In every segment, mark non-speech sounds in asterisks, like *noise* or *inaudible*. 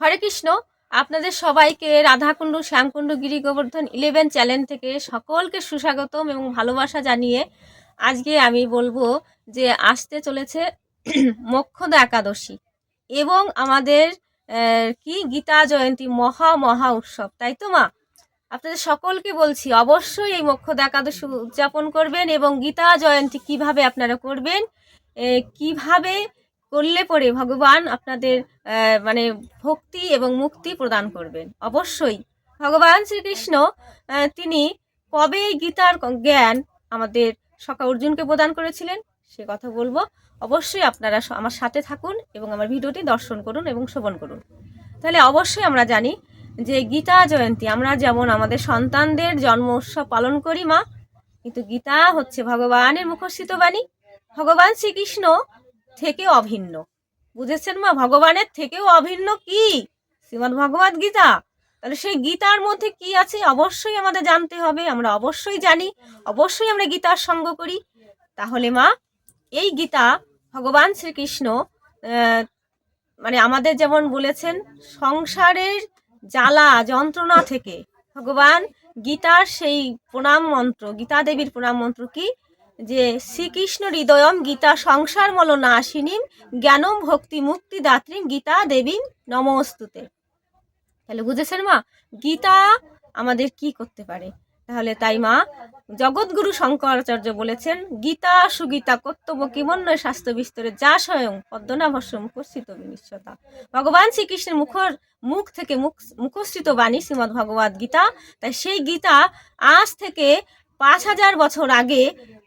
হরে কৃষ্ণ, আপনাদের সবাইকে Radhakund, Shyamkund Giri Govardhan eleven channel থেকে সকলকে সুস্বাগতম এবং ভালোবাসা জানিয়ে আজকে আমি বলব যে আসতে চলেছে *clears throat* মোক্ষদা একাদশী এবং আমাদের কি গীতা জয়ন্তী মহা মহা উৎসব, তাই তো মা? আপনাদের সকলকে বলছি অবশ্যই এই মোক্ষদা একাদশী উদযাপন করবেন এবং গীতা জয়ন্তী কীভাবে আপনারা করবেন কীভাবে করলে পরে ভগবান আপনাদের মানে ভক্তি এবং মুক্তি প্রদান করবেন। অবশ্যই ভগবান শ্রীকৃষ্ণ তিনি কবে গীতার জ্ঞান আমাদের সকা অর্জুনকে প্রদান করেছিলেন সে কথা বলব। অবশ্যই আপনারা আমার সাথে থাকুন এবং আমার ভিডিওটি দর্শন করুন এবং শ্রবণ করুন। তাহলে অবশ্যই আমরা জানি যে গীতা জয়ন্তী, আমরা যেমন আমাদের সন্তানদের জন্ম উৎসব পালন করি মা, কিন্তু গীতা হচ্ছে ভগবানের মুখস্থিত বাণী। ভগবান শ্রীকৃষ্ণ থেকে অভিন্ন। বুঝেছেন মা? ভগবানের থেকেও অভিন্ন কি? শ্রীমদ্ ভগবত গীতা। তাহলে সেই গীতার মধ্যে কি আছে অবশ্যই আমাদের জানতে হবে, আমরা অবশ্যই জানি, অবশ্যই আমরা গীতার সঙ্গ করি। তাহলে মা, এই গীতা ভগবান শ্রীকৃষ্ণ মানে আমাদের যেমন বলেছেন, সংসারের জ্বালা যন্ত্রণা থেকে ভগবান গীতার সেই প্রণাম মন্ত্র, গীতা দেবীর প্রণাম মন্ত্র কি? যে শ্রীকৃষ্ণ হৃদয়ম গীতা সংসার মল নাশিনীম জ্ঞানম ভক্তি মুক্তি দাত্রী গীতা দেবী নমস্তুতে। তাহলে বুঝেছেন মা? গীতা আমাদের কি করতে পারে? তাহলে তাই মা, জগৎগুরু শঙ্করাচার্য বলেছেন, গীতা সুগীতা কর্তব্য কিমন্বয় স্বাস্থ্য বিস্তরে যা স্বয়ং পদ্মনাভস্য মুখস্থিত বিনিশ্চতা ভগবান শ্রীকৃষ্ণের মুখর মুখ থেকে মুখ মুখস্থিত বাণী শ্রীমদ্ ভগবদ গীতা। তাই সেই গীতা আজ থেকে পাঁচ হাজার বছর আগে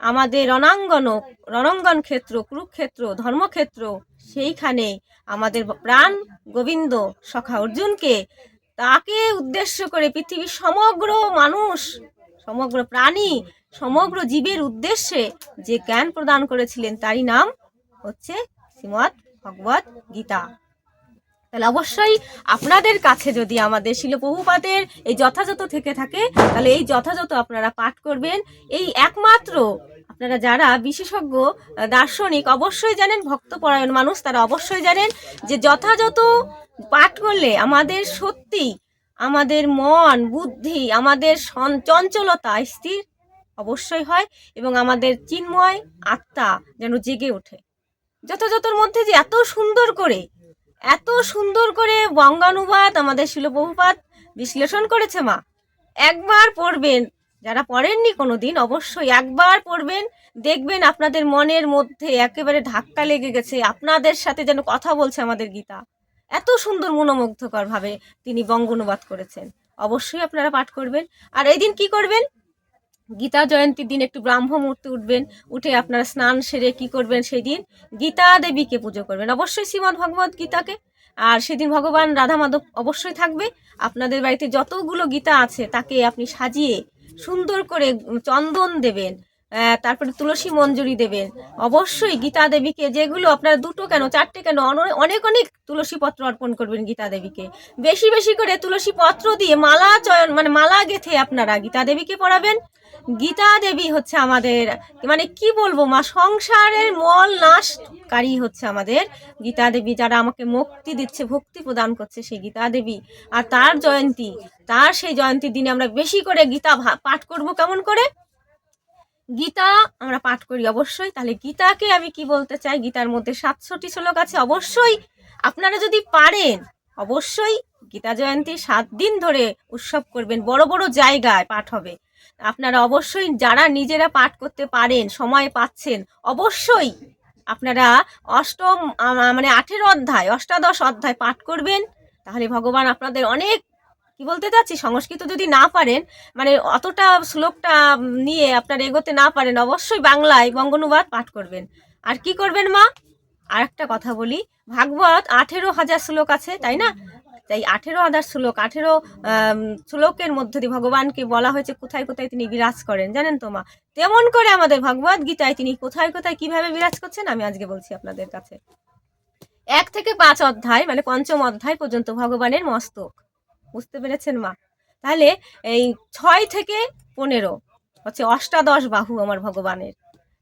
আমাদের রণাঙ্গন রণাঙ্গন ক্ষেত্র, কুরুক্ষেত্র, ধর্মক্ষেত্র, সেইখানে আমাদের প্রাণ গোবিন্দ সখা অর্জুনকে তাকে উদ্দেশ্য করে পৃথিবীর সমগ্র মানুষ, সমগ্র প্রাণী, সমগ্র জীবের উদ্দেশ্যে যে জ্ঞান প্রদান করেছিলেন, তারই নাম হচ্ছে শ্রীমৎ ভগবত গীতা। তাহলে অবশ্যই আপনাদের কাছে যদি আমাদের শিলপ্রভুপাদের এই যথাযথ থেকে থাকে, তাহলে এই যথাযথ আপনারা পাঠ করবেন। এই একমাত্র আপনারা যারা বিশেষজ্ঞ, দার্শনিক, অবশ্যই জানেন, ভক্তপরায়ণ মানুষ, তারা অবশ্যই জানেন যে যথাযথ পাঠ করলে আমাদের সত্যি, আমাদের মন, বুদ্ধি, আমাদের চঞ্চলতা স্থির অবশ্যই হয় এবং আমাদের চিন্ময় আত্মা যেন জেগে ওঠে। যথাযথর মধ্যে যে এত সুন্দর করে এত সুন্দর করে বঙ্গানুবাদ আমাদের শিলপ্রভুপাত বিশ্লেষণ করেছে মা। একবার পড়বেন, যারা পড়েননি কোনো দিন অবশ্যই একবার পড়বেন, দেখবেন আপনাদের মনের মধ্যে একেবারে ধাক্কা লেগে গেছে, আপনাদের সাথে যেন কথা বলছে আমাদের গীতা। এত সুন্দর মনোমুগ্ধকর ভাবে তিনি বঙ্গানুবাদ করেছেন। অবশ্যই আপনারা পাঠ করবেন। আর এই দিন কি করবেন? গীতা জয়ন্তীর দিন একটু ব্রাহ্ম মুহূর্তে উঠবেন, উঠে আপনারা স্নান সেরে কি করবেন সেই দিন গীতা দেবীকে পুজো করবেন। অবশ্যই শ্রীমদ্ ভগবত গীতাকে। আর সেদিন ভগবান রাধা মাধব অবশ্যই থাকবে। আপনাদের বাড়িতে যতগুলো গীতা আছে তাকে আপনি সাজিয়ে সুন্দর করে চন্দন দেবেন। তারপরে তুলসী মঞ্জুরি দেবেন। অবশ্যই গীতা দেবীকে যেগুলো আপনারা দুটো কেন, চারটে কেন, অন- অনেক অনেক তুলসী পত্র অর্পণ করবেন গীতা দেবীকে। বেশি বেশি করে তুলসী পত্র দিয়ে মালা চয়ন মানে মালা গেথে আপনারা গীতা দেবীকে পড়াবেন। গীতা দেবী হচ্ছে আমাদের মানে কি বলব মা, সংসারের মল নাশকারী হচ্ছে আমাদের গীতা দেবী। যারা আমাকে মুক্তি দিচ্ছে, ভক্তি প্রদান করছে সেই গীতা দেবী। আর তার জয়ন্তী, তার সেই জয়ন্তীর দিনে আমরা বেশি করে গীতা পাঠ করব কেমন করে? গীতা আমরা পাঠ করি অবশ্যই। তাহলে গীতাকে আমি কি বলতে চাই? গীতার মধ্যে সাতশোটি শ্লোক আছে, অবশ্যই। আপনারা যদি পারেন, অবশ্যই গীতা জয়ন্তী সাত দিন ধরে উৎসব করবেন, বড় বড় জায়গায় পাঠ হবে। আপনারা অবশ্যই যারা নিজেরা পাঠ করতে পারেন, সময় পাচ্ছেন, অবশ্যই আপনারা অষ্টম মানে আঠেরো অধ্যায়, অষ্টাদশ অধ্যায় পাঠ করবেন। তাহলে ভগবান আপনাদের অনেক কি বলতে চাচ্ছি? সংস্কৃত যদি না পারেন মানে অতটা শ্লোকটা নিয়ে আপনার এগোতে না পারেন, অবশ্যই বাংলায় বঙ্গানুবাদ পাঠ করবেন। আর কি করবেন মা? আর একটা কথা বলি, ভাগবত আঠেরো হাজার শ্লোক আছে, তাই না? তাই আঠেরো হাজার শ্লোক, আঠেরো শ্লোকের মধ্যে দিয়ে ভগবানকে বলা হয়েছে কোথায় কোথায় তিনি বিরাজ করেন, জানেন তো মা? তেমন করে আমাদের ভগবত গীতায় তিনি কোথায় কোথায় কীভাবে বিরাজ করছেন, আমি আজকে বলছি আপনাদের কাছে। এক থেকে পাঁচ অধ্যায় মানে পঞ্চম অধ্যায় পর্যন্ত ভগবানের মস্তক। বুঝতে পেরেছেন, মা? তাহলে এই ছয় থেকে পনেরো, হচ্ছে অষ্টাদশ বাহু আমার ভগবানের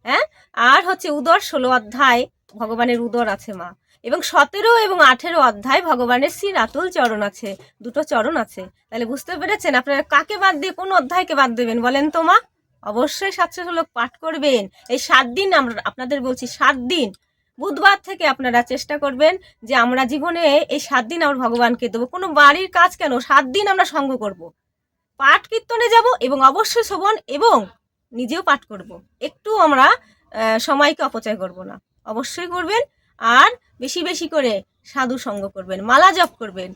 হ্যাঁ? আর হচ্ছে উদর ষোলো অধ্যায় ভগবানের উদর আছে, মা। এবং সতেরো এবং আঠেরো অধ্যায় ভগবানের শ্রী রাতুল চরণ আছে, দুটো চরণ আছে। তাহলে বুঝতে পেরেছেন আপনারা কাকে বাদ দিয়ে কোন অধ্যায়কে বাদ দেবেন বলেন তো, মা? অবশ্যই সাতশো শ্লোক পাঠ করবেন। এই সাত দিন আমরা আপনাদের বলছি, সাত দিন। বুধবার থেকে আপনারা চেষ্টা করবেন যে আমরা জীবনে এই সাত দিন আমরা ভগবানকে দেবো। কোনো বাড়ির কাজ কেন? সাত দিন আমরা সঙ্গ করব। পাঠ কীর্তনে যাব এবং অবশ্যই শোভন এবং নিজেও পাঠ করব। একটু আমরা সময়কে অপচয় করব না। অবশ্যই করবেন আর বেশি বেশি করে সাধু সঙ্গ করবেন, মালা জপ করবেন।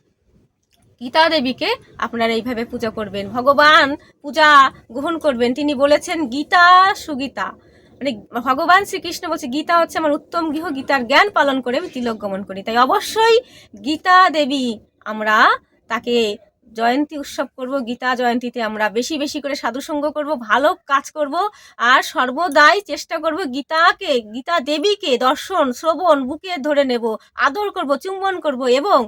গীতা দেবীকে আপনারা এইভাবে পূজা করবেন। ভগবান পূজা গ্রহণ করবেন। তিনি বলেছেন, গীতা সুগীতা। মানে ভগবান শ্রীকৃষ্ণ বলছে, গীতা হচ্ছে আমার উত্তম গৃহ, গীতার জ্ঞান পালন করে আমি তিলক গমন করি। তাই অবশ্যই গীতা দেবী, আমরা তাকে জয়ন্তী উৎসব করব, গীতা জয়ন্তীতে আমরা বেশি বেশি করে সাধুসঙ্গ করব, ভালো কাজ করব, আর সর্বদাই চেষ্টা করব গীতাকে, গীতা দেবীকে দর্শন, শ্রবণ, বুকে ধরে নেব, আদর করব, চুম্বন করব এবং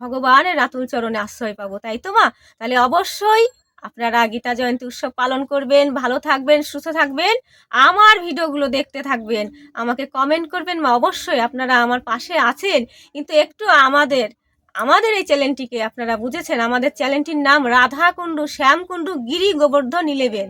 ভগবানের রাতুল চরণে আশ্রয় পাবো। তাই তো মা? তাহলে অবশ্যই আপনারা গীতা জয়ন্তী উৎসব পালন করবেন, ভালো থাকবেন, সুস্থ থাকবেন, আমার ভিডিওগুলো দেখতে থাকবেন, আমাকে কমেন্ট করবেন মা অবশ্যই আপনারা আমার পাশে আছেন, কিন্তু একটু আমাদের আমাদের এই চ্যানেলটিকে আপনারা বুঝেছেন, আমাদের চ্যানেলটির নাম রাধা রাধাকুণ্ডু, শ্যামকুণ্ডু, গিরি গোবর্ধন ইলেভেন।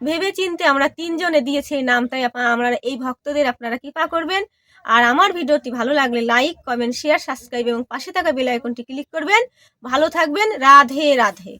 ভেবে চিনতে আমরা তিনজনে দিয়েছি এই নাম, তাই আমরা এই ভক্তদের আপনারা কৃপা করবেন। আর আমার ভিডিওটি ভালো লাগলে লাইক কমেন্ট শেয়ার সাবস্ক্রাইব এবং পাশে থাকা বেল আইকনটি ক্লিক করবেন। ভালো থাকবেন, রাধে রাধে।